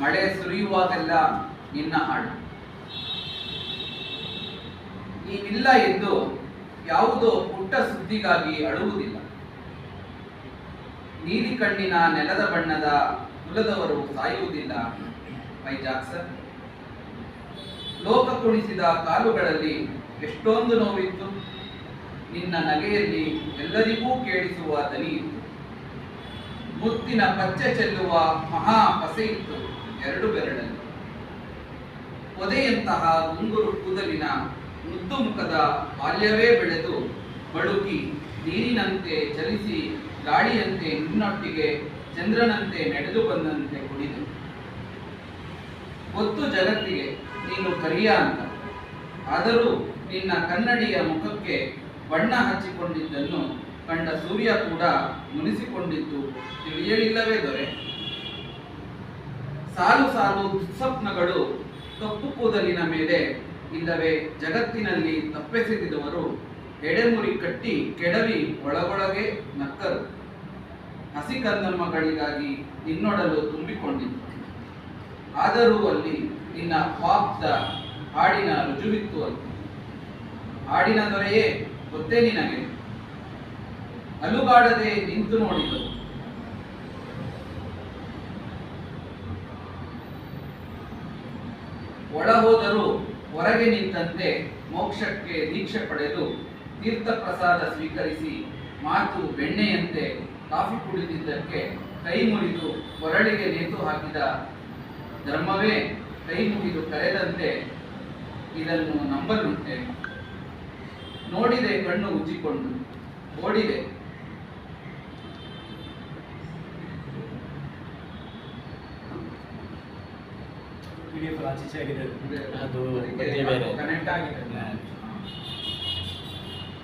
ಮಳೆ ಸುರಿಯುವಾಗೆಲ್ಲ ನಿನ್ನ ಹಾಡು. ನೀನಿಲ್ಲ ಎಂದು ಯಾವುದೋ ಪುಟ್ಟ ಸುದ್ದಿಗಾಗಿ ಅಳುವುದಿಲ್ಲ. ನೀಲಿ ಕಣ್ಣಿನ ನೆಲದ ಬಣ್ಣದ ಕುಲದವರು ಸಾಯುವುದಿಲ್ಲ, ಮೈ ಜಾಕ್ಸನ್. ಲೋಕ ಕುಣಿಸಿದ ಕಾಲುಗಳಲ್ಲಿ ಎಷ್ಟೊಂದು ನೋವಿತ್ತು. ನಿನ್ನ ನಗೆಯಲ್ಲಿ ಎಲ್ಲರಿಗೂ ಕೇಳಿಸುವ ದನಿ ಮುತ್ತಿನ ಪಚ್ಚೆ ಚೆಲ್ಲುವ ಮಹಾ ಪಸೆ ಇತ್ತು ಎರಡು ಬೆರಳಲ್ಲಿ. ಒದೆಯಂತಹ ಗುಂಗುರು ಕೂದಲಿನ ಮುದ್ದು ಮುಖದ ಬಾಲ್ಯವೇ ಬೆಳೆದು ಬಡುಕಿ ನೀರಿನಂತೆ ಚಲಿಸಿ ಗಾಳಿಯಂತೆ ನಿನ್ನೊಟ್ಟಿಗೆ ಚಂದ್ರನಂತೆ ನಡೆದು ಬಂದಂತೆ ಕುಡಿದು ಗೊತ್ತು ಜಗತ್ತಿಗೆ, ನೀನು ಕರಿಯ ಅಂತ. ಆದರೂ ನಿನ್ನ ಕನ್ನಡಿಯ ಮುಖಕ್ಕೆ ಬಣ್ಣ ಹಚ್ಚಿಕೊಂಡಿದ್ದನ್ನು ಕಂಡ ಸೂರ್ಯ ಕೂಡ ಮುನಿಸಿಕೊಂಡಿದ್ದು ತಿಳಿಯಲಿಲ್ಲವೇ ದೊರೆ. ಸಾಲು ಸಾಲು ದುಸ್ವಪ್ನಗಳು ಕಪ್ಪು ಕೂದಲಿನ ಮೇಲೆ ಇಲ್ಲವೇ ಜಗತ್ತಿನಲ್ಲಿ ತಪ್ಪೆಸೆದಿದವರು ಎಡೆಮುರಿ ಕಟ್ಟಿ ಕೆಡವಿ ಒಳಗೊಳಗೆ ನಕ್ಕರು. ಹಸಿ ಕಂದಮ್ಮಗಳಿಗಾಗಿ ನಿನ್ನೊಡಲು ತುಂಬಿಕೊಂಡಿತ್ತು ಆದರೂ ಅಲ್ಲಿ ನಿನ್ನ ಪಾಪ್ದ ಹಾಡಿನ ರುಜುವಿತ್ತು ಅಲ್ಲಿ. ಹಾಡಿನ ದೊರೆಯೇ ಗೊತ್ತೇ ನಿನಗೆ. ಅಲುಗಾಡದೆ ನಿಂತು ನೋಡಿದರು ಒಳ ಹೋದರೂ ಹೊರಗೆ ನಿಂತಂತೆ ಮೋಕ್ಷಕ್ಕೆ ದೀಕ್ಷೆ ಪಡೆದು ತೀರ್ಥ ಪ್ರಸಾದ ಸ್ವೀಕರಿಸಿ ಮಾತು ಬೆಣ್ಣೆಯಂತೆ ಕಾಫಿ ಕುಡಿದಿದ್ದಕ್ಕೆ ಕೈ ಮುರಿದು ಕೊರಳಿಗೆ ನೇತು ಹಾಕಿದ ಧರ್ಮವೇ ಕೈ ಮುಗಿದು ಕರೆದಂತೆ ಇದನ್ನು ನಂಬಲುಂಟೆ. ನೋಡಿದೆ ಕಣ್ಣು ಉಜ್ಜಿಕೊಂಡು, ಓಡಿದೆ. ಪಿ ಡಿ ಎಫ್ ಆಗಿದೆ. ಅದು ಬೇರೆ. ಆಗಿದೆ.